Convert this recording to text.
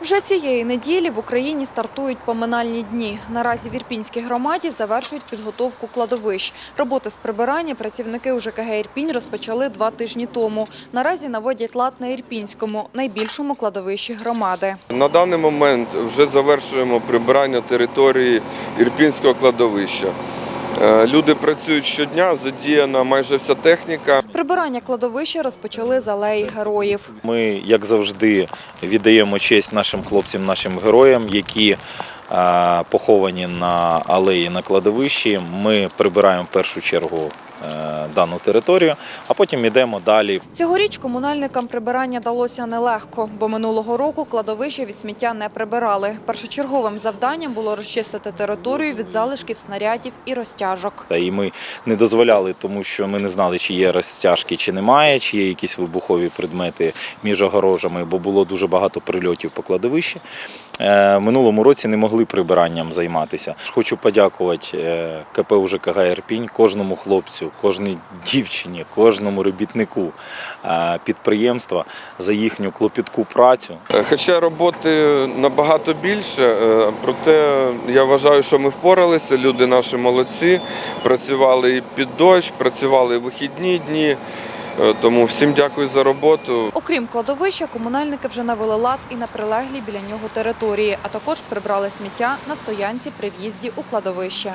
Вже цієї неділі в Україні стартують поминальні дні. Наразі в Ірпінській громаді завершують підготовку кладовищ. Роботи з прибирання працівники УЖКГ Ірпінь розпочали два тижні тому. Наразі наводять лад на Ірпінському, найбільшому кладовищі громади. На даний момент вже завершуємо прибирання території Ірпінського кладовища. Е, Люди працюють щодня, задіяна майже вся техніка. Прибирання кладовища розпочали з алеї героїв. Ми, як завжди, віддаємо честь нашим хлопцям, нашим героям, які е, поховані на алеї на кладовищі. Ми прибираємо в першу чергу дану територію, а потім йдемо далі. Цьогоріч комунальникам прибирання далося нелегко, бо минулого року кладовище від сміття не прибирали. Першочерговим завданням було розчистити територію від залишків снарядів і розтяжок. Та і ми не дозволяли, тому що ми не знали, чи є розтяжки, чи немає, чи є якісь вибухові предмети між огорожами, бо було дуже багато прильотів по кладовищі. Е, Минулому році не могли прибиранням займатися. Хочу подякувати е, КП УЖКГ Ірпінь, кожному хлопцю, кожній дівчині, кожному робітнику підприємства за їхню клопітку працю. Е, Хоча роботи набагато більше, е, проте я вважаю, що ми впоралися. Люди наші молодці, працювали і під дощ, працювали і вихідні дні. Е, Тому всім дякую за роботу. Окрім кладовища, комунальники вже навели лад і на прилеглій біля нього території, а також прибрали сміття на стоянці при в'їзді у кладовище.